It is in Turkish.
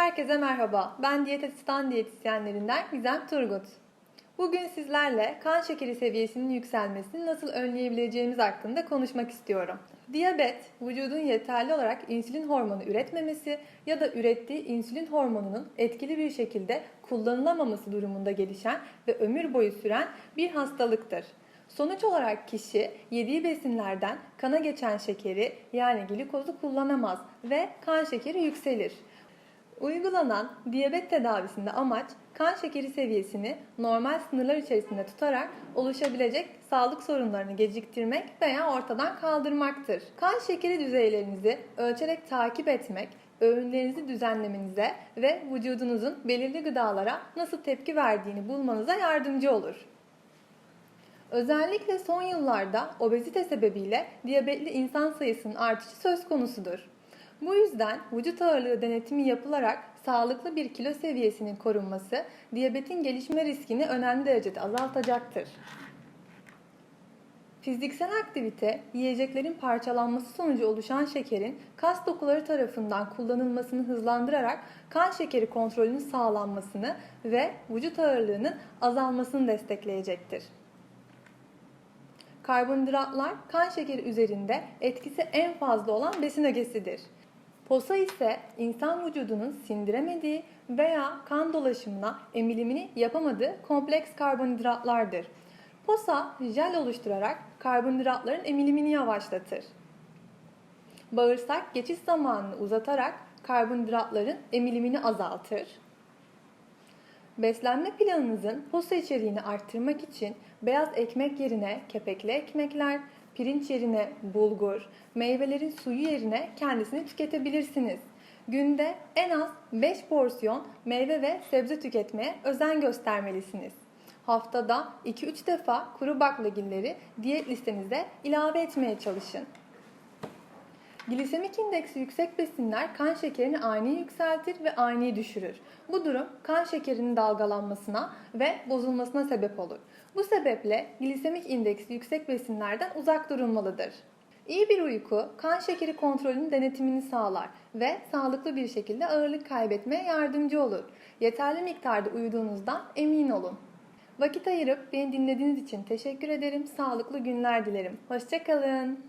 Herkese merhaba. Ben diyet asistan diyetisyenlerinden Gizem Turgut. Bugün sizlerle kan şekeri seviyesinin yükselmesini nasıl önleyebileceğimiz hakkında konuşmak istiyorum. Diyabet, vücudun yeterli olarak insülin hormonu üretmemesi ya da ürettiği insülin hormonunun etkili bir şekilde kullanılamaması durumunda gelişen ve ömür boyu süren bir hastalıktır. Sonuç olarak kişi yediği besinlerden kana geçen şekeri yani glikozu kullanamaz ve kan şekeri yükselir. Uygulanan diyabet tedavisinde amaç kan şekeri seviyesini normal sınırlar içerisinde tutarak oluşabilecek sağlık sorunlarını geciktirmek veya ortadan kaldırmaktır. Kan şekeri düzeylerinizi ölçerek takip etmek, öğünlerinizi düzenlemenize ve vücudunuzun belirli gıdalara nasıl tepki verdiğini bulmanıza yardımcı olur. Özellikle son yıllarda obezite sebebiyle diyabetli insan sayısının artışı söz konusudur. Bu yüzden vücut ağırlığı denetimi yapılarak sağlıklı bir kilo seviyesinin korunması diyabetin gelişme riskini önemli derecede azaltacaktır. Fiziksel aktivite, yiyeceklerin parçalanması sonucu oluşan şekerin kas dokuları tarafından kullanılmasını hızlandırarak kan şekeri kontrolünün sağlanmasını ve vücut ağırlığının azalmasını destekleyecektir. Karbonhidratlar kan şekeri üzerinde etkisi en fazla olan besin ögesidir. Posa ise insan vücudunun sindiremediği veya kan dolaşımına emilimini yapamadığı kompleks karbonhidratlardır. Posa jel oluşturarak karbonhidratların emilimini yavaşlatır. Bağırsak geçiş zamanını uzatarak karbonhidratların emilimini azaltır. Beslenme planınızın posa içeriğini arttırmak için beyaz ekmek yerine kepekli ekmekler, pirinç yerine bulgur, meyvelerin suyu yerine kendisini tüketebilirsiniz. Günde en az 5 porsiyon meyve ve sebze tüketmeye özen göstermelisiniz. Haftada 2-3 defa kuru baklagilleri diyet listenize ilave etmeye çalışın. Glisemik indeksi yüksek besinler kan şekerini ani yükseltir ve ani düşürür. Bu durum kan şekerinin dalgalanmasına ve bozulmasına sebep olur. Bu sebeple glisemik indeksi yüksek besinlerden uzak durulmalıdır. İyi bir uyku kan şekeri kontrolünün denetimini sağlar ve sağlıklı bir şekilde ağırlık kaybetmeye yardımcı olur. Yeterli miktarda uyuduğunuzdan emin olun. Vakit ayırıp beni dinlediğiniz için teşekkür ederim. Sağlıklı günler dilerim. Hoşçakalın.